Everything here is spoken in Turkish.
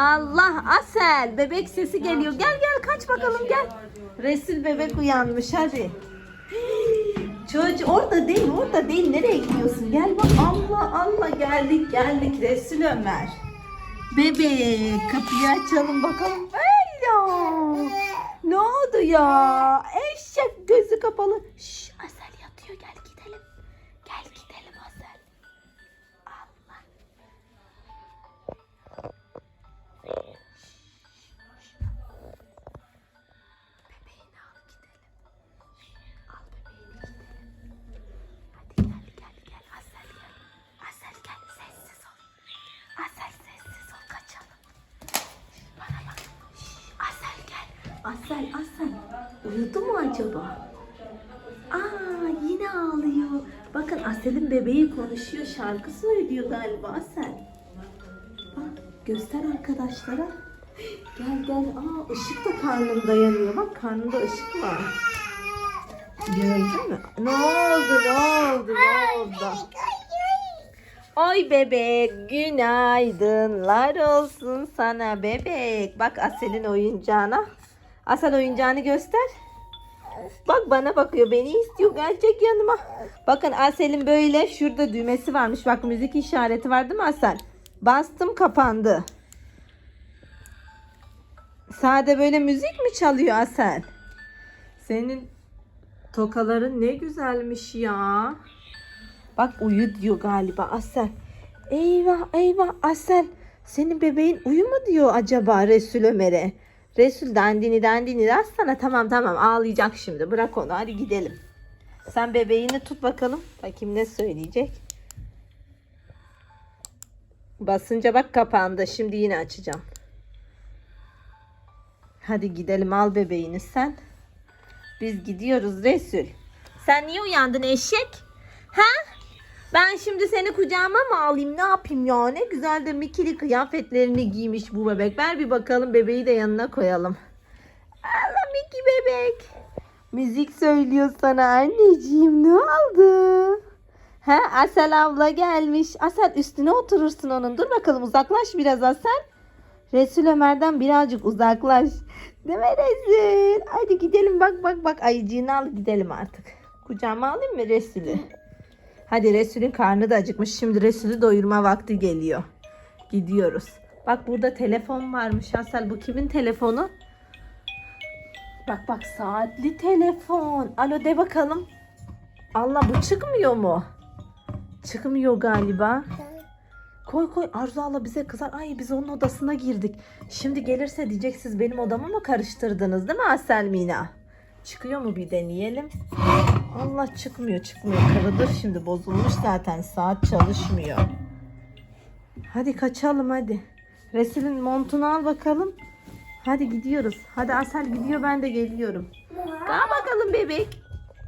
Allah Asel bebek sesi geliyor. Gel gel kaç bakalım gel. Resul bebek uyanmış hadi. Çocuk orada değil orada değil nereye gidiyorsun? Gel bak Allah Allah geldik geldik Resul Ömer. Bebek kapıyı açalım bakalım. Alo. Ne oldu ya? Eşek gözü kapalı. Şş, Uyudu mu acaba? Aa yine ağlıyor. Bakın Asel'in bebeği konuşuyor. Şarkı söylüyor galiba Asel. Bak göster arkadaşlara. Gel gel. Aa ışık da karnında yanıyor. Bak karnında ışık var. Gördün mü? Ne oldu ne oldu ne oldu? Oy bebek günaydınlar olsun sana bebek. Bak Asel'in oyuncağına. Asel oyuncağını göster. Bak bana bakıyor beni istiyor gelecek yanıma. Bakın Asel'in böyle şurada düğmesi varmış. Bak müzik işareti var değil mi Asel? Bastım kapandı. Sade böyle müzik mi çalıyor Asel? Senin tokaların ne güzelmiş ya. Bak uyu diyor galiba Asel. Eyvah eyvah Asel. Senin bebeğin uyu mu diyor acaba Resul Ömer'e? Resul dandini dandini der sana tamam tamam ağlayacak şimdi bırak onu hadi gidelim. Sen bebeğini tut bakalım. Bakayım ne söyleyecek. Basınca bak kapandı. Şimdi yine açacağım. Hadi gidelim al bebeğini sen. Biz gidiyoruz Resul. Sen niye uyandın eşek? Ha? Ben şimdi seni kucağıma mı alayım? Ne yapayım ya? Ne güzel de mikili kıyafetlerini giymiş bu bebek. Ver bir bakalım bebeği de yanına koyalım. Allah Miki bebek. Müzik söylüyor sana anneciğim. Ne oldu? Ha Asel abla gelmiş. Asel üstüne oturursun onun. Dur bakalım uzaklaş biraz Asel. Resul Ömer'den birazcık uzaklaş. Değil mi Resul? Hadi gidelim bak bak bak ayıcığını al gidelim artık. Kucağıma alayım mı Resul'ü? Hadi Resul'ün karnı da acıkmış. Şimdi Resul'ü doyurma vakti geliyor. Gidiyoruz. Bak burada telefon varmış Asel. Bu kimin telefonu? Bak bak saatli telefon. Alo de bakalım. Allah bu çıkmıyor mu? Çıkmıyor galiba. Koy koy Arzu abla bize kızar. Ay biz onun odasına girdik. Şimdi gelirse diyecek siz benim odamı mı karıştırdınız değil mi Asel Mina? Çıkıyor mu bir deneyelim. Allah çıkmıyor çıkmıyor. Kırılır şimdi bozulmuş zaten saat çalışmıyor. Hadi kaçalım hadi. Resul'ün montunu al bakalım. Hadi gidiyoruz. Hadi Asel gidiyor ben de geliyorum. Daha bakalım bebek.